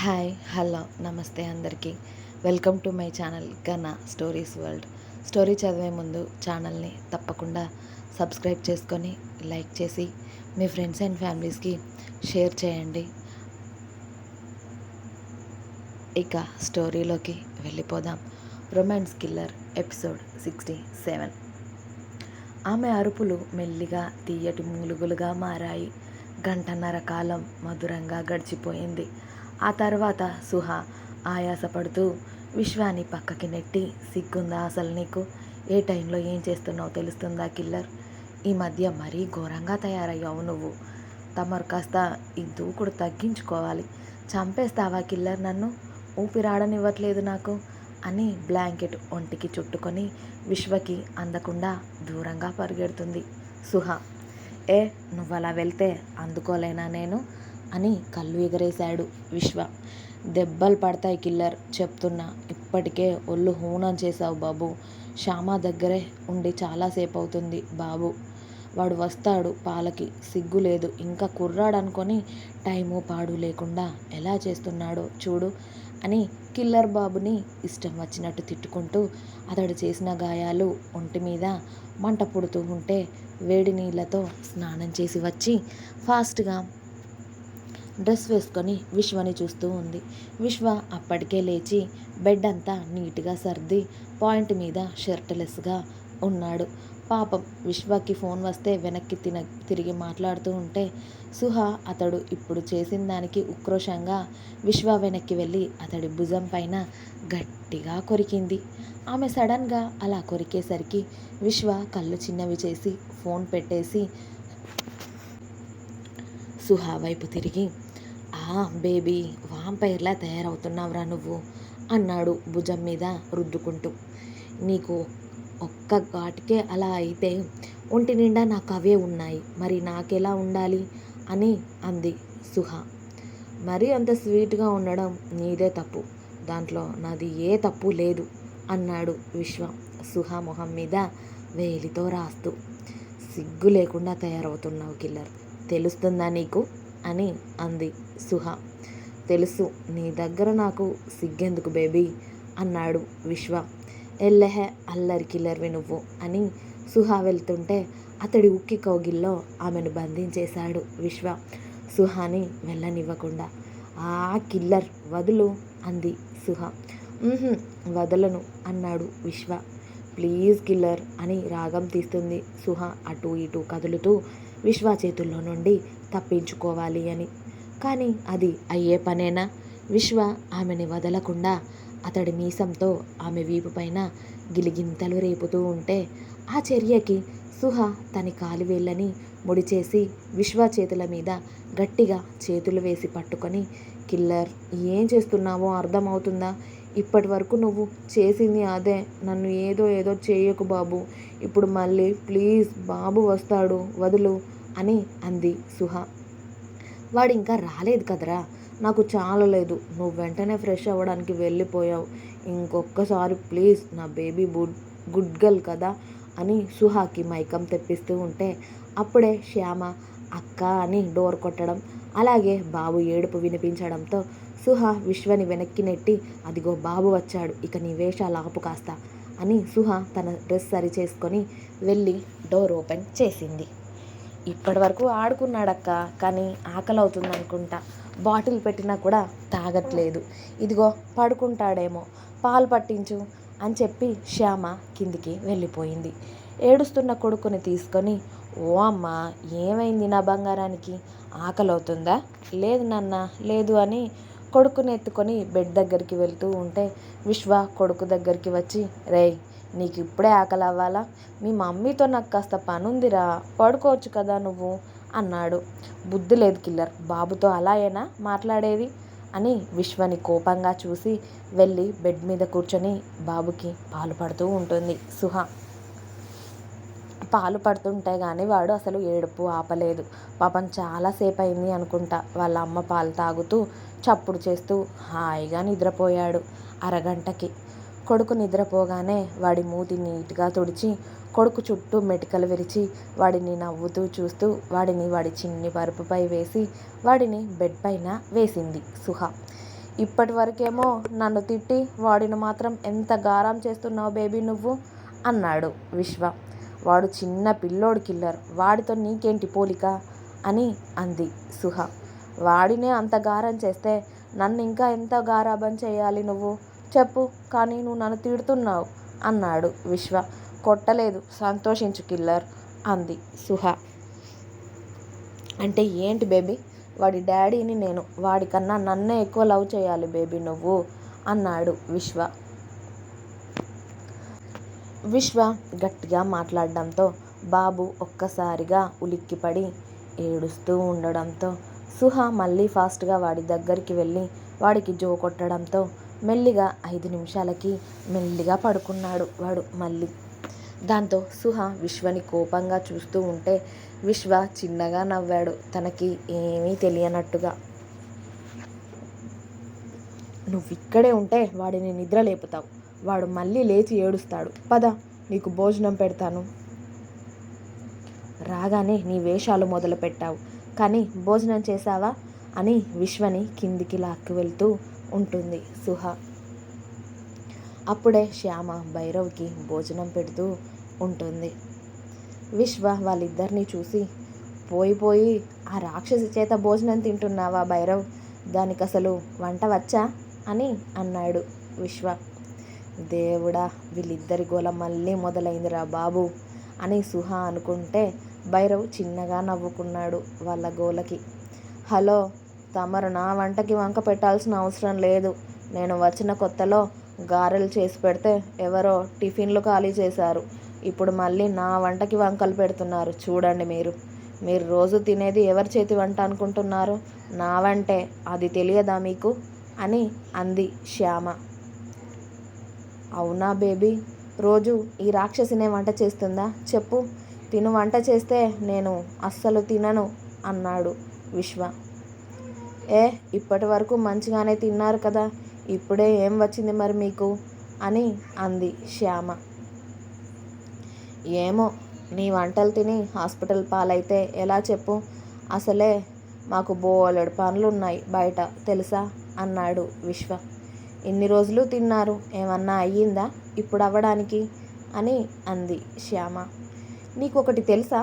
Hi hello నమస్తే అందరికీ. Welcome to my channel గన స్టోరీస్ వరల్డ్. స్టోరీ చదివే ముందు ఛానల్ని తప్పకుండా సబ్స్క్రైబ్ చేసుకొని లైక్ చేసి మీ ఫ్రెండ్స్ అండ్ ఫ్యామిలీస్కి షేర్ చేయండి. ఇక స్టోరీలోకి వెళ్ళిపోదాం. Romance killer episode sixty seven. ఆమె అరుపులు మెల్లిగా తీయటి మూలుగులుగా మారాయి. గంటన్నర కాలం మధురంగా గడిచిపోయింది. ఆ తర్వాత సుహ ఆయాసపడుతూ విశ్వాన్ని పక్కకి నెట్టి సిగ్గుందా అసలు నీకు? ఏ టైంలో ఏం చేస్తున్నావు తెలుస్తుందా కిల్లర్? ఈ మధ్య మరీ ఘోరంగా తయారయ్యావు నువ్వు. తమరు కాస్త ఈ దూకుడు తగ్గించుకోవాలి. చంపేస్తావా కిల్లర్ నన్ను? ఊపిరాడనివ్వట్లేదు నాకు అని బ్లాంకెట్ ఒంటికి చుట్టుకొని విశ్వకి అందకుండా దూరంగా పరిగెడుతుంది సుహ. ఏ నువ్వు అలా వెళ్తే అందుకోలేనా నేను? అని కళ్ళు ఎగరేశాడు విశ్వ. దెబ్బలు పడతాయి కిల్లర్ చెప్తున్నా ఇప్పటికే ఒళ్ళు హూనం చేశావు బాబు. శ్యామ దగ్గరే ఉండి చాలాసేపు అవుతుంది బాబు. వాడు వస్తాడు పాలకి. సిగ్గు లేదు. ఇంకా కుర్రాడు అనుకొని టైము పాడు లేకుండా ఎలా చేస్తున్నాడో చూడు అని కిల్లర్ బాబుని ఇష్టం వచ్చినట్టు తిట్టుకుంటూ అతడు చేసిన గాయాలు ఒంటి మీద మంట పుడుతూ ఉంటే వేడి నీళ్ళతో స్నానం చేసి వచ్చి ఫాస్ట్గా డ్రెస్ వేసుకొని విశ్వని చూస్తూ ఉంది. విశ్వ అప్పటికే లేచి బెడ్ అంతా నీట్గా సర్ది పాయింట్ మీద షర్ట్లెస్గా ఉన్నాడు. పాపం విశ్వకి ఫోన్ వస్తే వెనక్కి తిన తిరిగి మాట్లాడుతూ ఉంటే సుహ అతడు ఇప్పుడు చేసిన దానికి ఉక్రోషంగా విశ్వ వెనక్కి వెళ్ళి అతడి భుజం పైన గట్టిగా కొరికింది. ఆమె సడన్గా అలా కొరికేసరికి విశ్వ కళ్ళు చిన్నవి చేసి ఫోన్ పెట్టేసి సుహా వైపు తిరిగి ఆ బేబీ వాంపైర్లా తయారవుతున్నావురా నువ్వు అన్నాడు భుజం మీద రుద్దుకుంటూ. నీకు ఒక్క ఘాటికే అలా అయితే ఒంటి నిండా నాకు అవే ఉన్నాయి. మరి నాకెలా ఉండాలి అని అంది సుహ. మరీ అంత స్వీట్గా ఉండడం నీదే తప్పు. దాంట్లో నాది ఏ తప్పు లేదు అన్నాడు విశ్వ సుహ మొహం మీద వేలితో రాస్తూ. సిగ్గు లేకుండా తయారవుతున్నావు కిల్లర్. తెలుస్తుందా నీకు? అని అంది సుహ. తెలుసు నీ దగ్గర నాకు సిగ్గెందుకు బేబీ అన్నాడు విశ్వ. ఎల్లెహె అల్లరి కిల్లర్వి నువ్వు అని సుహ వెళ్తుంటే అతడి ఉక్కి కౌగిల్లో ఆమెను బంధించేశాడు విశ్వ. సుహాని వెళ్ళనివ్వకుండా ఆ కిల్లర్ వదులు అంది సుహ. వదలను అన్నాడు విశ్వ. ప్లీజ్ కిల్లర్ అని రాగం తీస్తుంది సుహ అటు ఇటు కదులుతూ విశ్వ చేతుల్లో నుండి తప్పించుకోవాలి అని. కానీ అది అయ్యే పనేనా? విశ్వ ఆమెని వదలకుండా అతడి మీసంతో ఆమె వీపుపైన గిలిగింతలు రేపుతూ ఉంటే ఆ చర్యకి సుహ తని కాలివేళ్ళని ముడిచేసి విశ్వ చేతుల మీద గట్టిగా చేతులు వేసి పట్టుకొని కిల్లర్ ఏం చేస్తున్నావో అర్థమవుతుందా? ఇప్పటి వరకు నువ్వు చేసింది అదే. నన్ను ఏదో ఏదో చేయకు బాబు. ఇప్పుడు మళ్ళీ ప్లీజ్ బాబు వస్తాడు. వదులు. అని అంది సుహ. వాడు ఇంకా రాలేదు కదరా? నాకు చాలా లేదు. నువ్వు వెంటనే ఫ్రెష్ అవ్వడానికి వెళ్ళిపోయావు. ఇంకొకసారి ప్లీజ్ నా బేబీ బుడ్ గుడ్ గర్ల్ కదా? అని సుహాకి మైకం తెప్పిస్తూ ఉంటే అప్పుడే శ్యామ అక్క అని డోర్ కొట్టడం అలాగే బాబు ఏడుపు వినిపించడంతో సుహ విశ్వని వెనక్కి నెట్టి అదిగో బాబు వచ్చాడు. ఇక నీ వేషాలు ఆపు కాస్త అని సుహ తన డ్రెస్ సరి చేసుకొని వెళ్ళి డోర్ ఓపెన్ చేసింది. ఇప్పటి వరకు ఆడుకున్నాడక్క కానీ ఆకలి అవుతుంది అనుకుంటా బాటిల్ పెట్టినా కూడా తాగట్లేదు. ఇదిగో పడుకుంటాడేమో. పాలు పట్టించు అని చెప్పి శ్యామ కిందికి వెళ్ళిపోయింది. ఏడుస్తున్న కొడుకుని తీసుకొని ఓ అమ్మ ఏమైంది నా బంగారానికి? ఆకలి అవుతుందా లేదు నాన్న లేదు అని కొడుకుని ఎత్తుకొని బెడ్ దగ్గరికి వెళ్తూ ఉంటే విశ్వ కొడుకు దగ్గరికి వచ్చి రేయ్ నీకు ఇప్పుడే ఆకలి అవ్వాలా? మీ మమ్మీతో నాకు కాస్త పనుందిరా పడుకోవచ్చు కదా నువ్వు? అన్నాడు. బుద్ధి లేదు కిల్లర్ బాబుతో అలా అయినా మాట్లాడేది? అని విశ్వని కోపంగా చూసి వెళ్ళి బెడ్ మీద కూర్చొని బాబుకి పాలు పడుతూ ఉంటుంది. సుహ పాలు పడుతుంటే కానీ వాడు అసలు ఏడుపు ఆపలేదు. పాపం చాలాసేపు అయింది అనుకుంటా. వాళ్ళ అమ్మ పాలు తాగుతూ చప్పుడు చేస్తూ హాయిగా నిద్రపోయాడు. అరగంటకి కొడుకు నిద్రపోగానే వాడి మూతి నీట్గా తుడిచి కొడుకు చుట్టూ మెటికలు విరిచి వాడిని నవ్వుతూ చూస్తూ వాడిని వాడి చిన్ని పరుపుపై వేసి వాడిని బెడ్ పైన వేసింది సుహ. ఇప్పటి వరకేమో నన్ను తిట్టి వాడిని మాత్రం ఎంత గారం చేస్తున్నావు బేబీ నువ్వు? అన్నాడు విశ్వ. వాడు చిన్న పిల్లోడు కిల్లర్ వాడితో నీకేంటి పోలిక? అని అంది సుహ. వాడినే అంత గారం చేస్తే నన్ను ఇంకా ఎంత గారాబం చేయాలి నువ్వు? చెప్పు కానీ నువ్వు నన్ను తిడుతున్నావు అన్నాడు విశ్వ. కొట్టలేదు సంతోషించు కిల్లర్ అంది సుహ. అంటే ఏంటి బేబీ? వాడి డాడీని నేను వాడికన్నా నన్నే ఎక్కువ లవ్ చేయాలి బేబీ నువ్వు అన్నాడు విశ్వ. విశ్వ గట్టిగా మాట్లాడడంతో బాబు ఒక్కసారిగా ఉలిక్కిపడి ఏడుస్తూ ఉండడంతో సుహ మళ్ళీ ఫాస్ట్గా వాడి దగ్గరికి వెళ్ళి వాడికి జో కొట్టడంతో మెల్లిగా ఐదు నిమిషాలకి మెల్లిగా పడుకున్నాడు వాడు మళ్ళీ. దాంతో సుహ విశ్వని కోపంగా చూస్తూ ఉంటే విశ్వ చిన్నగా నవ్వాడు. తనకి ఏమీ తెలియనట్టుగా. నువ్వు ఇక్కడే ఉంటే వాడిని నిద్ర లేపుతావు. వాడు మళ్ళీ లేచి ఏడుస్తాడు. పద నీకు భోజనం పెడతాను. రాగానే నీ వేషాలు మొదలు పెట్టావు కానీ భోజనం చేశావా? అని విశ్వని కిందికి లాక్కు వెళ్తూ ఉంటుంది. సుహ. అప్పుడే శ్యామ భైరవ్కి భోజనం పెడుతూ ఉంటుంది. విశ్వ వాళ్ళిద్దరినీ చూసి పోయి పోయి ఆ రాక్షసి చేత భోజనం తింటున్నావా భైరవ్? దానికి అసలు వంట వచ్చా? అని అన్నాడు విశ్వ. దేవుడా వీళ్ళిద్దరి గోల మళ్ళీ మొదలైందిరా బాబు అని సుహ అనుకుంటే భైరవ్ చిన్నగా నవ్వుకున్నాడు వాళ్ళ గోలకి. హలో తమరు నా వంటకి వంక పెట్టాల్సిన అవసరం లేదు. నేను వచ్చిన కొత్తలో గారెలు చేసి పెడితే ఎవరో టిఫిన్లు ఖాళీ చేశారు. ఇప్పుడు మళ్ళీ నా వంటకి వంకలు పెడుతున్నారు. చూడండి మీరు. మీరు రోజు తినేది ఎవరి చేతి వంట అనుకుంటున్నారు? నా వంటే అది తెలియదా మీకు? అని అంది శ్యామ. అవునా బేబీ? రోజు ఈ రాక్షసినే వంట చేస్తుందా? చెప్పు. తిను వంట చేస్తే నేను అస్సలు తినను అన్నాడు విశ్వ. ఏ ఇప్పటి వరకు మంచిగానే తిన్నారు కదా ఇప్పుడే ఏం వచ్చింది మరి మీకు? అని అంది శ్యామ. ఏమో నీ వంటలు తిని హాస్పిటల్ పాలైతే ఎలా చెప్పు? అసలే మాకు బోలెడు పనులు ఉన్నాయి బయట తెలుసా? అన్నాడు విశ్వ. ఇన్ని రోజులు తిన్నారు ఏమన్నా అయ్యిందా? ఇప్పుడు అవ్వడానికి? అని అంది శ్యామ. నీకు ఒకటి తెలుసా?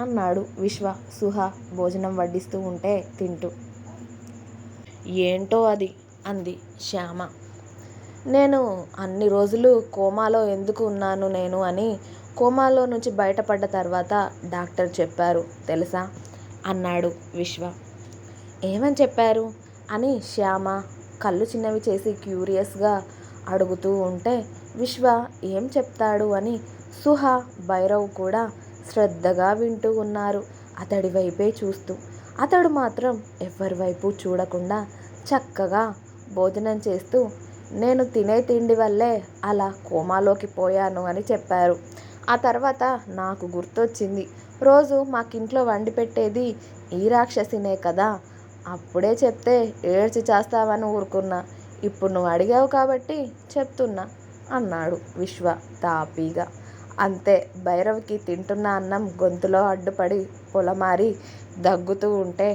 అన్నాడు విశ్వ. సుహ భోజనం వడ్డిస్తూ ఉంటే తింటూ. ఏంటో అది అంది శ్యామ. నేను అన్ని రోజులు కోమాలో ఎందుకు ఉన్నాను నేను అని కోమాలో నుంచి బయటపడ్డ తర్వాత డాక్టర్ చెప్పారు తెలుసా? అన్నాడు విశ్వ. ఏమని చెప్పారు? అని శ్యామ కళ్ళు చిన్నవి చేసి క్యూరియస్గా అడుగుతూ ఉంటే విశ్వ ఏం చెప్తాడు అని సుహ భైరవ్ కూడా శ్రద్ధగా వింటూ ఉన్నారు అతడి వైపే చూస్తూ. అతడు మాత్రం ఎవరి వైపు చూడకుండా చక్కగా భోజనం చేస్తూ నేను తినే తిండి వల్లే అలా కోమాలోకి పోయాను అని చెప్పారు. ఆ తర్వాత నాకు గుర్తొచ్చింది రోజు మాకింట్లో వండి పెట్టేది ఈ రాక్షసినే కదా అప్పుడే చెప్తే ఏడ్చి చేస్తావని ఊరుకున్నా. ఇప్పుడు నువ్వు అడిగావు కాబట్టి చెప్తున్నా అన్నాడు విశ్వ తాపీగా. అంతే భైరవ్కి తింటున్న అన్నం గొంతులో అడ్డుపడి పొలమారి దగ్గుతూ ఉంటే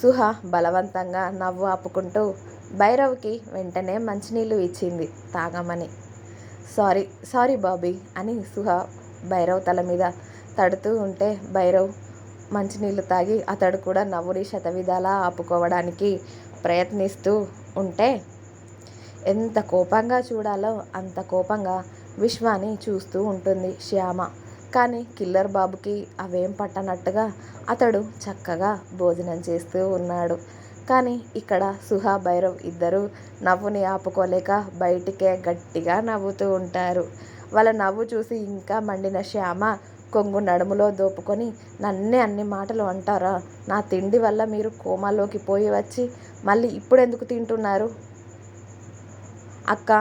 సుహ బలవంతంగా నవ్వు ఆపుకుంటూ భైరవ్కి వెంటనే మంచినీళ్ళు ఇచ్చింది. తాగమని. సారీ సారీ బాబీ అని సుహ భైరవ్ తల మీద తడుతూ ఉంటే భైరవ్ మంచినీళ్ళు తాగి అతడు కూడా నవ్వుని శతవిధాలా ఆపుకోవడానికి ప్రయత్నిస్తూ ఉంటే ఎంత కోపంగా చూడాలో అంత కోపంగా విశ్వాని చూస్తూ ఉంటుంది శ్యామ. కానీ కిల్లర్ బాబుకి అవేం పట్టనట్టుగా అతడు చక్కగా భోజనం చేస్తూ ఉన్నాడు. కానీ ఇక్కడ సుహా భైరవ్ ఇద్దరు నవ్వుని ఆపుకోలేక బయటికే గట్టిగా నవ్వుతూ ఉంటారు. వాళ్ళ నవ్వు చూసి ఇంకా మండిన శ్యామ కొంగు నడుములో దోపుకొని నన్నే అన్ని మాటలు అంటారా? నా తిండి వల్ల మీరు కోమాలోకి పోయి వచ్చి మళ్ళీ ఇప్పుడు ఎందుకు తింటున్నారు? అక్క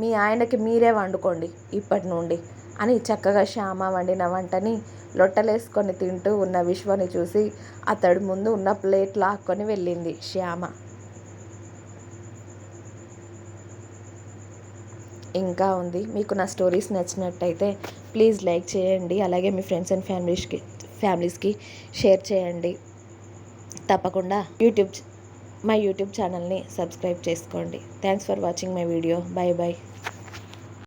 మీ ఆయనకి మీరే వండుకోండి ఇప్పటి నుండి. అని చక్కగా శ్యామ వండిన వంటని లొట్టలేసుకొని తింటూ ఉన్న విశ్వని చూసి అతడు ముందు ఉన్న ప్లేట్ లాక్కొని వెళ్ళింది శ్యామ. ఇంకా ఉంది. మీకు నా స్టోరీస్ నచ్చినట్టయితే ప్లీజ్ లైక్ చేయండి. అలాగే మీ ఫ్రెండ్స్ అండ్ ఫ్యామిలీస్కి ఫ్యామిలీస్కి షేర్ చేయండి. తప్పకుండా యూట్యూబ్ మా యూట్యూబ్ ఛానల్ని సబ్స్క్రైబ్ చేసుకోండి. Thanks for watching my video. Bye bye